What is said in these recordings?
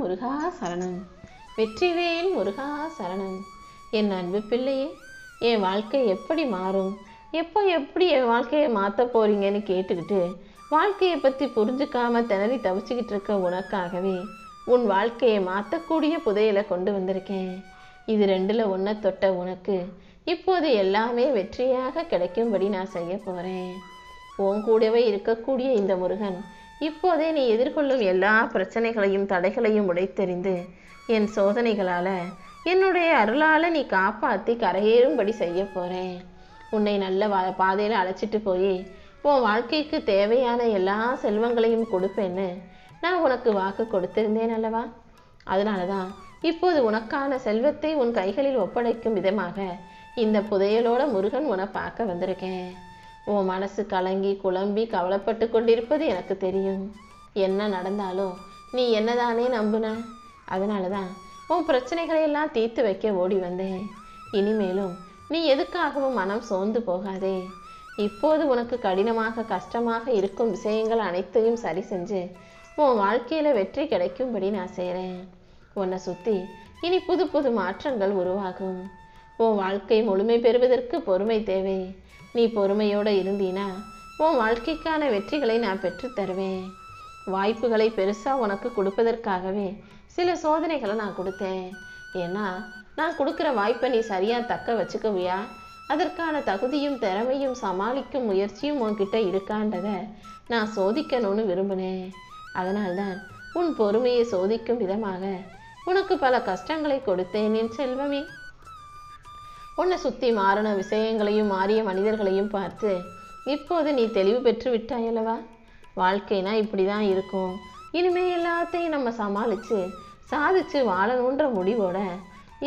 முருகா சரணன் வெற்றிவேல் முருகா சரணன் என் அன்பு பிள்ளையே என் வாழ்க்கை எப்படி மாறும்? எப்போ எப்படி என் வாழ்க்கையை மாற்ற போறீங்கன்னு கேட்டுக்கிட்டு வாழ்க்கையை பற்றி புரிஞ்சுக்காம திணறி தவிச்சுக்கிட்டு இருக்க உனக்காகவே உன் வாழ்க்கையை மாற்றக்கூடிய புதையலை கொண்டு வந்திருக்கேன். இது ரெண்டில் ஒன்றை தொட்ட உனக்கு இப்போது எல்லாமே வெற்றியாக கிடைக்கும்படி நான் செய்ய போகிறேன் உன் கூடவே இருக்கக்கூடிய இந்த முருகன் இப்போதே நீ எதிர்கொள்ளும் எல்லா பிரச்சனைகளையும் தடைகளையும் உடைத்தெறிந்து என் சோதனைகளால் என்னுடைய அருளால் நீ காப்பாற்றி கரையேறும்படி செய்ய போகிறேன் உன்னை நல்ல வா பாதையில் அழைச்சிட்டு போய் உன் வாழ்க்கைக்கு தேவையான எல்லா செல்வங்களையும் கொடுப்பேன்னு நான் உனக்கு வாக்கு கொடுத்திருந்தேன் அல்லவா? அதனால தான் இப்போது உனக்கான செல்வத்தை உன் கைகளில் ஒப்படைக்கும் விதமாக இந்த புதையலோட முருகன் உன்னை பார்க்க வந்திருக்கேன். உன் மனசு கலங்கி குழம்பி கவலைப்பட்டு கொண்டிருப்பது எனக்கு தெரியும். என்ன நடந்தாலும் நீ என்னதானே நம்புன? அதனால தான் உன் பிரச்சனைகளை எல்லாம் தீர்த்து வைக்க ஓடி வந்தேன். இனிமேலும் நீ எதுக்காகவும் மனம் சோர்ந்து போகாதே. இப்போது உனக்கு கடினமாக கஷ்டமாக இருக்கும் விஷயங்கள் அனைத்தையும் சரி செஞ்சு உன் வாழ்க்கையில் வெற்றி கிடைக்கும்படி நான் செய்கிறேன் உன்னை சுற்றி இனி புது புது மாற்றங்கள் உருவாகும். உன் வாழ்க்கை முழுமை பெறுவதற்கு பொறுமை தேவை. நீ பொறுமையோடு இருந்தீனா உன் வாழ்க்கைக்கான வெற்றிகளை நான் பெற்றுத்தருவேன் வாய்ப்புகளை பெருசாக உனக்கு கொடுப்பதற்காகவே சில சோதனைகளை நான் கொடுத்தேன். ஏன்னா நான் கொடுக்குற வாய்ப்பை நீ சரியாக தக்க வச்சுக்குவியா? அதற்கான தகுதியும் திறமையும் சமாளிக்கும் முயற்சியும் உன்கிட்ட இருக்கான்றதை நான் சோதிக்கணும்னு விரும்பினேன். அதனால்தான் உன் பொறுமையை சோதிக்கும் விதமாக உனக்கு பல கஷ்டங்களை கொடுத்தேன் என் செல்வமே. உன்னை சுற்றி மாறின விஷயங்களையும் மாறிய மனிதர்களையும் பார்த்து இப்போது நீ தெளிவு பெற்று விட்டாயல்லவா? வாழ்க்கைனா இப்படி தான் இருக்கும். இனிமே எல்லாத்தையும் நம்ம சமாளித்து சாதிச்சு வாழணுன்ற முடிவோட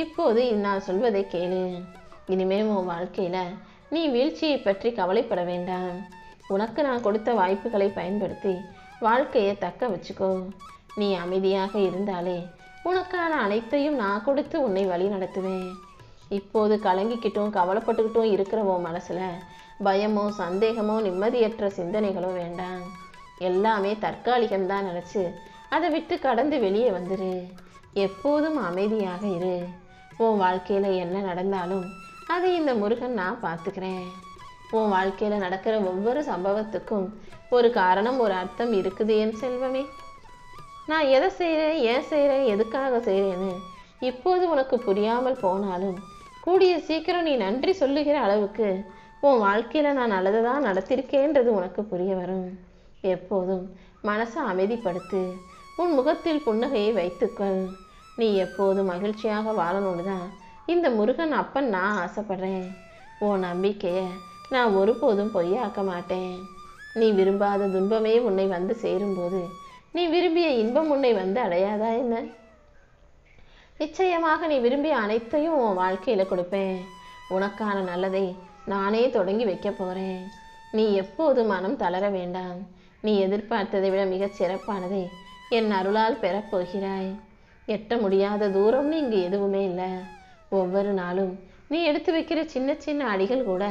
இப்போது நான் சொல்வதை கேளு. இனிமே உன் வாழ்க்கையில் நீ வீழ்ச்சியை பற்றி கவலைப்பட வேண்டாம். உனக்கு நான் கொடுத்த வாய்ப்புகளை பயன்படுத்தி வாழ்க்கையை தக்க வச்சுக்கோ. நீ அமைதியாக இருந்தாலே உனக்கான அனைத்தையும் நான் கொடுத்து உன்னை வழி நடத்துவேன் இப்போது கலங்கிக்கிட்டும் கவலைப்பட்டுக்கிட்டும் இருக்கிற மனசில்? பயமோ சந்தேகமோ நிம்மதியற்ற சிந்தனைகளோ வேண்டாம். எல்லாமே தற்காலிகம்தான் நினச்சி அதை விட்டு கடந்து வெளியே வந்துரு. எப்போதும் அமைதியாக இரு. உன் வாழ்க்கையில் என்ன நடந்தாலும் அதை இந்த முருகன் நான் பார்த்துக்கிறேன். உன் வாழ்க்கையில் நடக்கிற ஒவ்வொரு சம்பவத்துக்கும் ஒரு காரணம் ஒரு அர்த்தம் இருக்குது என் செல்வமே. நான் எதை செய்கிறேன் ஏன் செய்கிறேன் எதுக்காக செய்கிறேன்னு இப்போது உனக்கு புரியாமல் போனாலும் கூடிய சீக்கிரம் நீ நன்றி சொல்லுகிற அளவுக்கு உன் வாழ்க்கையில் நான் நல்லதை தான் நடத்திருக்கேன்றது உனக்கு புரிய வரும். எப்போதும் மனசை அமைதிப்படுத்து உன் முகத்தில் புன்னகையை வைத்துக்கொள். நீ எப்போதும் மகிழ்ச்சியாக வாழணும்னு தான் இந்த முருகன் அப்பன் நான் ஆசைப்படுறேன். உன் நம்பிக்கையை நான் ஒருபோதும் பொய்யாக்க மாட்டேன். நீ விரும்பாத துன்பமே உன்னை வந்து சேரும்போது நீ விரும்பிய இன்பம் உன்னை வந்து அடையாதா என்ன? நிச்சயமாக நீ விரும்பிய அனைத்தையும் உன் வாழ்க்கையில் கொடுப்பேன். உனக்கான நல்லதை நானே தொடங்கி வைக்க போகிறேன் நீ எப்போது மனம் தளர வேண்டாம். நீ எதிர்பார்த்ததை விட மிகச் சிறப்பானதை என் அருளால் பெறப்போகிறாய் எட்ட முடியாத தூரம்னு இங்கு எதுவுமே இல்லை. ஒவ்வொரு நாளும் நீ எடுத்து வைக்கிற சின்ன சின்ன அடிகள் கூட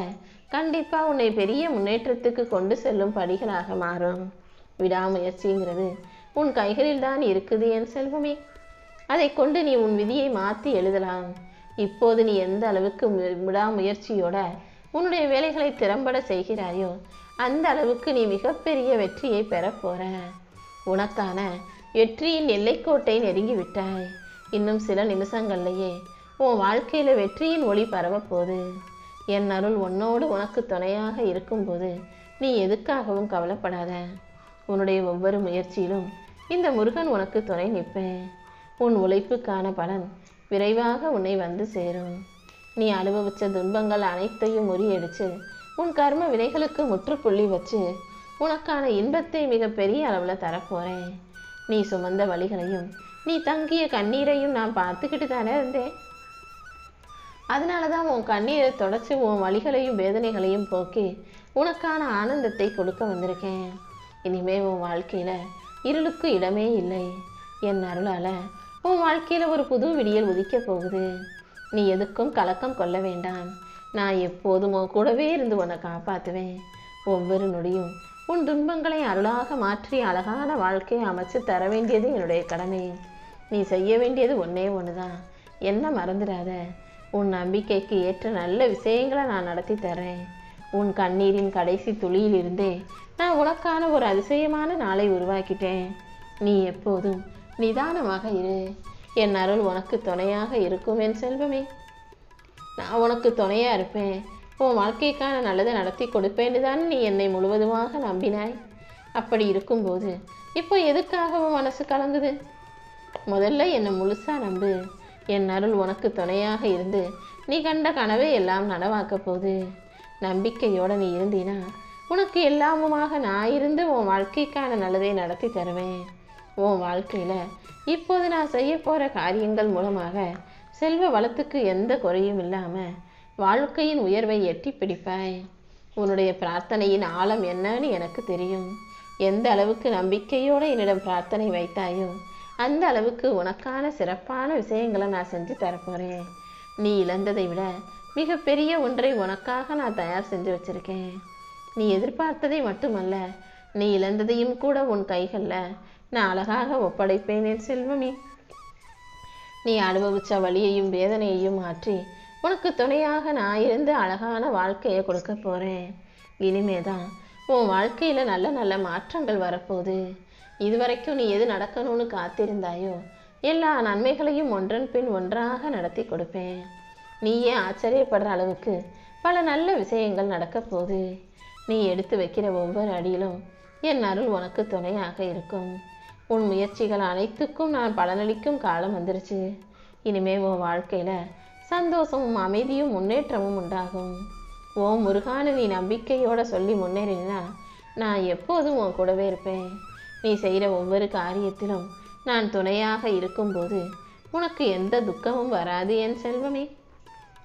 கண்டிப்பாக உன்னை பெரிய முன்னேற்றத்துக்கு கொண்டு செல்லும் படிகளாக மாறும். விடாமுயற்சிங்கிறது உன் கைகளில் தான் இருக்குது என் செல்வமே. அதை கொண்டு நீ உன் விதியை மாற்றி எழுதலாம். இப்போது நீ எந்த அளவுக்கு விடாமுயற்சியோட உன்னுடைய வேலைகளை திறம்பட செய்கிறாயோ அந்த அளவுக்கு நீ மிகப்பெரிய வெற்றியை பெறப்போற உனக்கான வெற்றியின் எல்லைக்கோட்டை நெருங்கி விட்டாய். இன்னும் சில நிமிஷங்கள்லையே உன் வாழ்க்கையில் வெற்றியின் ஒளி பரவப் போகுது. என் அருள் உன்னோடு உனக்கு துணையாக இருக்கும்போது நீ எதுக்காகவும் கவலைப்படாத. உன்னுடைய ஒவ்வொரு முயற்சியிலும் இந்த முருகன் உனக்கு துணை நிற்பேன். உன் உழைப்புக்கான பலன் விரைவாக உன்னை வந்து சேரும். நீ அனுபவிச்ச துன்பங்கள் அனைத்தையும் முறியடிச்சு உன் கர்ம வினைகளுக்கு முற்றுப்புள்ளி வச்சு உனக்கான இன்பத்தை மிக பெரிய அளவில் தரப்போறேன் நீ சுமந்த வழிகளையும் நீ தங்கிய கண்ணீரையும் நான் பார்த்துக்கிட்டு தானே இருந்தேன். அதனால தான் உன் கண்ணீரை தொடச்சி உன் வலிகளையும் வேதனைகளையும் போக்கி உனக்கான ஆனந்தத்தை கொடுக்க வந்திருக்கேன். இனிமே உன் வாழ்க்கையில இருளுக்கு இடமே இல்லை. என் அருளால உன் வாழ்க்கையில் ஒரு புது விடியல் உதிக்க போகுது. நீ எதுக்கும் கலக்கம் கொள்ள வேண்டாம். நான் எப்போதும் உன் கூடவே இருந்து உன்னை காப்பாற்றுவேன் ஒவ்வொரு நொடியும் உன் துன்பங்களை அருளாக மாற்றி அழகான வாழ்க்கையை அமைச்சு தர வேண்டியது என்னுடைய கடமை. நீ செய்ய வேண்டியது ஒன்றே ஒன்று தான் என்ன மறந்துடாத. உன் நம்பிக்கைக்கு ஏற்ற நல்ல விஷயங்களை நான் நடத்தி தரேன் உன் கண்ணீரின் கடைசி துளியிலிருந்தே நான் உனக்கான ஒரு அதிசயமான நாளை உருவாக்கிட்டேன். நீ எப்போதும் நிதானமாக இரு. என் அருள் உனக்கு துணையாக இருக்கும் என் செல்வமே. நான் உனக்கு துணையாக இருப்பேன். உன் வாழ்க்கைக்கான நல்லதை நடத்தி கொடுப்பேன்னு தான் நீ என்னை முழுவதுமாக நம்பினாய். அப்படி இருக்கும்போது இப்போ எதுக்காக உன் மனசு கலங்குது? முதல்ல என்னை முழுசாக நம்பு. என் அருள் உனக்கு துணையாக இருந்து நீ கண்ட கனவை எல்லாம் நனவாக்க போகுது. நம்பிக்கையோடு நீ இருந்தீனா உனக்கு எல்லாமுமாக நான் இருந்து உன் வாழ்க்கைக்கான நல்லதை நடத்தி தருவேன். உன் வாழ்க்கையில் இப்போது நான் செய்ய போகிற காரியங்கள் மூலமாக செல்வ வளத்துக்கு எந்த குறையும் இல்லாமல் வாழ்க்கையின் உயர்வை எட்டி பிடிப்பாய் உன்னுடைய பிரார்த்தனையின் ஆழம் என்னன்னு எனக்கு தெரியும். எந்த அளவுக்கு நம்பிக்கையோடு என்னிடம் பிரார்த்தனை வைத்தாயோ அந்த அளவுக்கு உனக்கான சிறப்பான விஷயங்களை நான் செஞ்சு தரப்போகிறேன் நீ இழந்ததை விட மிகப்பெரிய ஒன்றை உனக்காக நான் தயார் செஞ்சு வச்சிருக்கேன். நீ எதிர்பார்த்ததை மட்டுமல்ல நீ இழந்ததையும் கூட உன் கைகளில் நான் அழகாக ஒப்படைப்பேன் என் செல்வமே. நீ அனுபவிச்ச வழியையும் வேதனையையும் மாற்றி உனக்கு துணையாக நான் இருந்து அழகான வாழ்க்கையை கொடுக்க போறேன். இனிமேதான் உன் வாழ்க்கையில் நல்ல நல்ல மாற்றங்கள் வரப்போகுது. இதுவரைக்கும் நீ எது நடக்கணும்னு காத்திருந்தாயோ எல்லா நன்மைகளையும் ஒன்றன் பின் ஒன்றாக நடத்தி கொடுப்பேன். நீயே ஆச்சரியப்படுற அளவுக்கு பல நல்ல விஷயங்கள் நடக்க போகுது. நீ எடுத்து வைக்கிற ஒவ்வொரு அடியிலும் என் அருள் உனக்கு துணையாக இருக்கும். உன் முயற்சிகள் அனைத்துக்கும் நான் பலனளிக்கும் காலம் வந்துருச்சு. இனிமே உன் வாழ்க்கையில் சந்தோஷமும் அமைதியும் முன்னேற்றமும் உண்டாகும். ஓ முருகான நீ நம்பிக்கையோட சொல்லி முன்னேறினா நான் எப்போதும் உன் கூடவே இருப்பேன். நீ செய்கிற ஒவ்வொரு காரியத்திலும் நான் துணையாக இருக்கும்போது உனக்கு எந்த துக்கமும் வராது என் செல்வமே.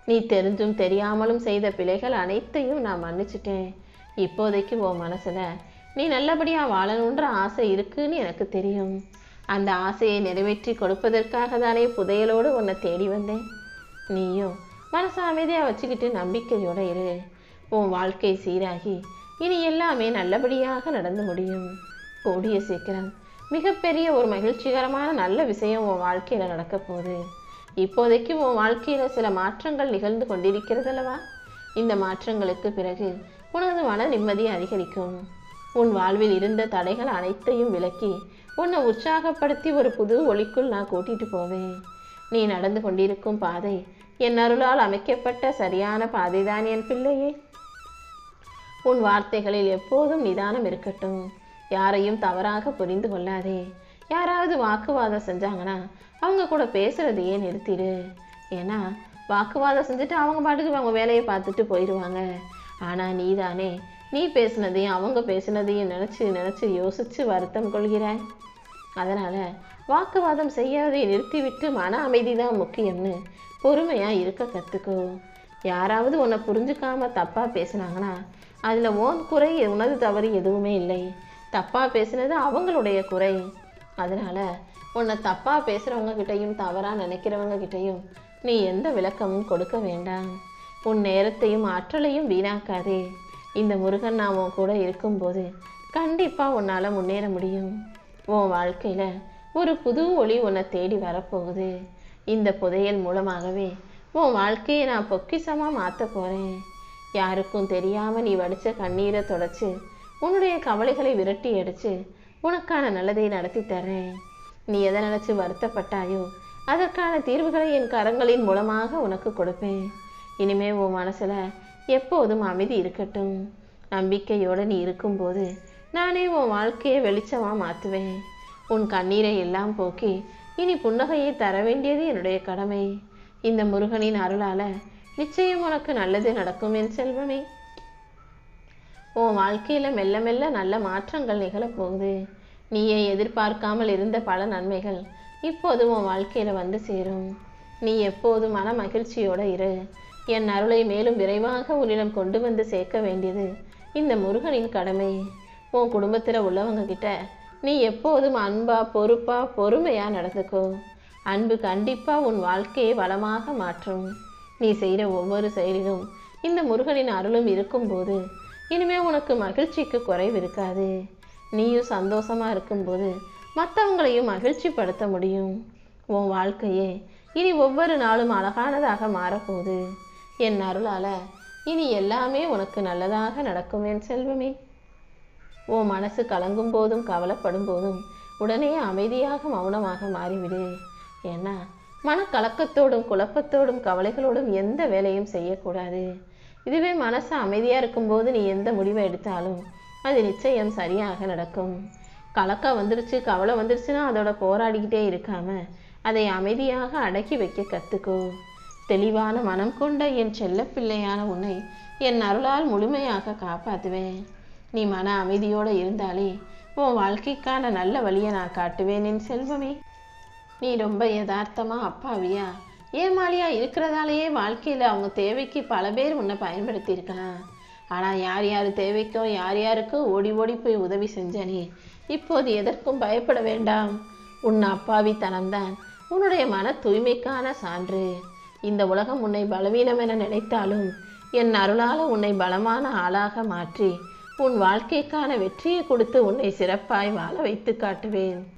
நீ தெரிஞ்சும் தெரியாமலும் செய்த பிழைகள் அனைத்தையும் நான் மன்னிச்சிட்டேன். இப்போதைக்கு உன் மனசில் நீ நல்லபடியாக வாழணுன்ற ஆசை இருக்குன்னு எனக்கு தெரியும். அந்த ஆசையை நிறைவேற்றி கொடுப்பதற்காக தானே புதையலோடு உன்னை தேடி வந்தேன். நீயும் மனசை அமைதியாக வச்சுக்கிட்டு நம்பிக்கையோட இரு. உன் வாழ்க்கை சீராகி இனி எல்லாமே நல்லபடியாக நடந்து முடியும். கூடிய சீக்கிரம். மிகப்பெரிய ஒரு மகிழ்ச்சிகரமான நல்ல விஷயம் உன் வாழ்க்கையில் நடக்க போகுது. இப்போதைக்கு உன் வாழ்க்கையில் சில மாற்றங்கள் நிகழ்ந்து கொண்டிருக்கிறதல்லவா? இந்த மாற்றங்களுக்கு பிறகு உனது மன நிம்மதி அதிகரிக்கும். உன் வாழ்வில் இருந்த தடைகள் அனைத்தையும் விலக்கி உன்னை உற்சாகப்படுத்தி ஒரு புது ஒளிக்குள் நான் கூட்டிட்டு போவேன். நீ நடந்து கொண்டிருக்கும் பாதை என் அருளால் அமைக்கப்பட்ட சரியான பாதைதான் என் பிள்ளையே. உன் வார்த்தைகளில் எப்போதும் நிதானம் இருக்கட்டும். யாரையும் தவறாக புரிந்து கொள்ளாதே. யாராவது வாக்குவாதம் செஞ்சாங்கன்னா அவங்க கூட பேசுறதையே நிறுத்திடு. ஏன்னா வாக்குவாதம் செஞ்சுட்டு அவங்க பாட்டுக்கு அவங்க வேலையை பார்த்துட்டு போயிடுவாங்க ஆனால் நீதானே நீ பேசுனதையும் அவங்க பேசுனதையும் நினச்சி நினச்சி யோசிச்சு வருத்தம் கொள்கிறாய். அதனால் வாக்குவாதம் செய்யாதை நிறுத்திவிட்டு மன அமைதி தான் முக்கியம்னு பொறுமையாக இருக்க கற்றுக்கோ யாராவது உன்னை புரிஞ்சுக்காம தப்பாக பேசுனாங்கன்னா அதில் ஓன் குறை உனது தவறு எதுவுமே இல்லை. தப்பாக பேசினது அவங்களுடைய குறை. அதனால் உன்னை தப்பாக பேசுகிறவங்க கிட்டேயும் தவறாக நினைக்கிறவங்க கிட்டேயும் நீ எந்த விளக்கமும் கொடுக்க வேண்டாம். உன் நேரத்தையும் ஆற்றலையும் வீணாக்காதே. இந்த முருகன் நான் உன் கூட இருக்கும்போது கண்டிப்பாக உன்னால் முன்னேற முடியும். உன் வாழ்க்கையில் ஒரு புது ஒளி உன்னை தேடி வரப்போகுது. இந்த புதையல் மூலமாகவே உன் வாழ்க்கையை நான் பொக்கிசமாக மாற்ற போகிறேன் யாருக்கும் தெரியாமல் நீ வடித்த கண்ணீரை தொடச்சி உன்னுடைய கவலைகளை விரட்டி அடித்து உனக்கான நல்லதை நடத்தி தரேன் நீ எதை நினச்சி வருத்தப்பட்டாயோ அதற்கான தீர்வுகளை என் கரங்களின் மூலமாக உனக்கு கொடுப்பேன். இனிமே உன் மனசில் எப்போதும் அமைதி இருக்கட்டும். நம்பிக்கையோட நீ இருக்கும்போது நானே உன் வாழ்க்கையை வெளிச்சமா மாத்துவேன். உன் கண்ணீரை எல்லாம் போக்கி இனி புன்னகையை தர வேண்டியது என்னுடைய கடமை. இந்த முருகனின் அருளால நிச்சயம் உனக்கு நல்லது நடக்கும் என் செல்வமே. உன் வாழ்க்கையில மெல்ல மெல்ல நல்ல மாற்றங்கள் நிகழப் போகுது நீயே எதிர்பார்க்காமல் இருந்த பல நன்மைகள் இப்போது உன் வாழ்க்கையில வந்து சேரும். நீ எப்போது மன மகிழ்ச்சியோடு இரு. என் அருளை மேலும் விரைவாக உன்னிடம் கொண்டு வந்து சேர்க்க வேண்டியது இந்த முருகனின் கடமை. உன் குடும்பத்தில் உள்ளவங்க கிட்ட நீ எப்போதும் அன்பா பொறுப்பா பொறுமையா நடந்துக்கோ. அன்பு கண்டிப்பா உன் வாழ்க்கையை வளமாக மாற்றும். நீ செய்கிற ஒவ்வொரு செயலிலும் இந்த முருகனின் அருளும் இருக்கும்போது இனிமே உனக்கு மகிழ்ச்சிக்கு குறைவு இருக்காது. நீயும் சந்தோஷமா இருக்கும்போது மற்றவங்களையும் மகிழ்ச்சிப்படுத்த முடியும். உன் வாழ்க்கையே இனி ஒவ்வொரு நாளும் அழகானதாக மாறப்போகுது. என் அருளால இனி எல்லாமே உனக்கு நல்லதாக நடக்கும் என் செல்வமே. ஓ மனசு கலங்கும் போதும் கவலைப்படும் போதும் உடனே அமைதியாக மௌனமாக மாறிவிடு. ஏன்னா மனக்கலக்கத்தோடும் குழப்பத்தோடும் கவலைகளோடும் எந்த வேலையும் செய்யக்கூடாது. இதுவே மனசு அமைதியாக இருக்கும்போது நீ எந்த முடிவை எடுத்தாலும் அது நிச்சயம் சரியாக நடக்கும். கலக்கம் வந்துருச்சு கவலை வந்துருச்சுன்னா அதோட போராடிக்கிட்டே இருக்காம அதை அமைதியாக அடக்கி வைக்க கற்றுக்கோ தெளிவான மனம் கொண்ட என் செல்லப்பிள்ளையான உன்னை என் அருளால் முழுமையாக காப்பாற்றுவேன். நீ மன அமைதியோடு இருந்தாலே உன் வாழ்க்கைக்கான நல்ல வழியை நான் காட்டுவேன் என் செல்வமே. நீ ரொம்ப யதார்த்தமா அப்பாவியா? ஏமாளியா இருக்கிறதாலேயே வாழ்க்கையில் அவங்க தேவைக்கு பல பேர் உன்னை பயன்படுத்தி இருக்கலாம் ஆனால் யார் யார் தேவைக்கோ யார் யாருக்கோ ஓடி ஓடி போய் உதவி செஞ்ச நீ இப்போது எதற்கும் பயப்பட வேண்டாம். உன் அப்பாவித்தனம்தான் உன்னுடைய மன தூய்மைக்கான சான்று. இந்த உலகம் உன்னை பலவீனம் என நினைத்தாலும் என் அருளால உன்னை பலமான ஆளாக மாற்றி உன் வாழ்க்கைக்கான வெற்றியை கொடுத்து உன்னை சிறப்பாய் வாழ வைத்து காட்டுவேன்.